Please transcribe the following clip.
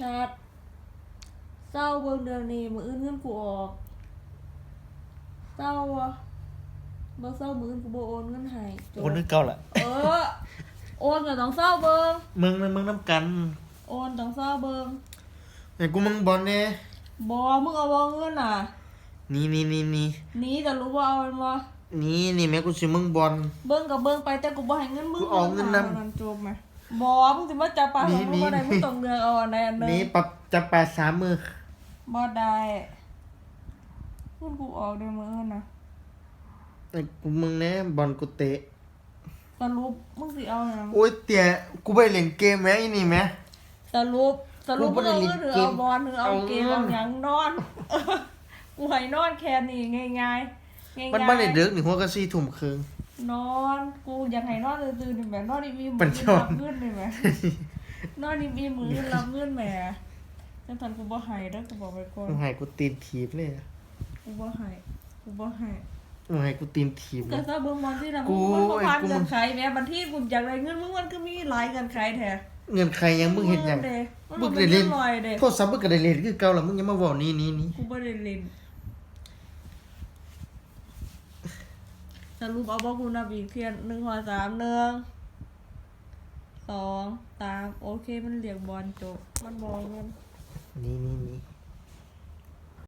ชาติเศร้าเบิ่งเดือนนี้มืออื่นเงินกูออกเศร้าวะบ่เศร้ามืออื่นกูบ่โอนเงินให้จบโอนนึกเก่าละเออ โอนก็ต้องเศร้าเบิ่งมึงนะมึงน้ำกันโอนต้องเศร้าเบิ่งไอ้กูมึงบอลเนี่ยบ่มึงเอาบ่เงินน่ะนี่นี่นี่นี่หนีแต่รู้ว่าเอามันบ่นี่นี่แม่กูสิมึงบอล เบิ่งก็เบิ่งไปแต่กูบ่ให้เงินมึงกูเอาเงินนำหาจบไหมบ่มึงสิมาจับปลาของมึงบ่ได้มึงต้องเลือกเอาอันใดอันหนึงนี่ปรับจะแปดสามมือบ่ได้เงินกูออกได้มื้อน่ะไอ้กูมึงเนี่ยบอลกูเตะสรุปมึงสิเอาหยังโอ้ยเตี่ยกูไปเล่นเกมแม่อีนี่แม่สรุปสรุปกูบ่มึงได้เอาเล่เงินนหรือเอาบอลหรือเอาเกมเอาเงิเอานหยังนอนกูให้นอนแค่นี้ง่ายๆง่ายๆมันบ้านไอ้เด็กนี่หัวก็สี่ทุ่มครึ่ง นอนกูอยากให้นอนตื่นๆนี่แหม่นอนอีมีมืปัอญญารับเงินนี่แหม่นอนอีมีมือรับเงินแหม่จังทันกูบ่ให้เด้อกูบอกไว้ก่อนมึงให้กูตีนถีบเลยกูบ่ให้กูบ่ให้มึงให้กูตีนถีบเลก็ย ซะเบิ่งบอลที่ละกูมึงมันบ่ผ่านไอ้กู เงินไขแหม่บัดที่กูอยากได้เงินมึงมันก็มีหลายเงินไขแท้เงินใครยังมึงเห็นยังเด้มึมึงงได้ได้เล่เล่นนลอยเด้โทษซับมึงก็ได้เล่นคือเก่าแล้วมึงยังมาบอกนี่นี่นี่กูบ่ได้เล่น รูปเอาบอกคุณนะบีเพียนหนึ่งหัวสามหนึ่งสองสามโอเคมันเหลียงบอลจบมันบอลมันนี่นี่นี่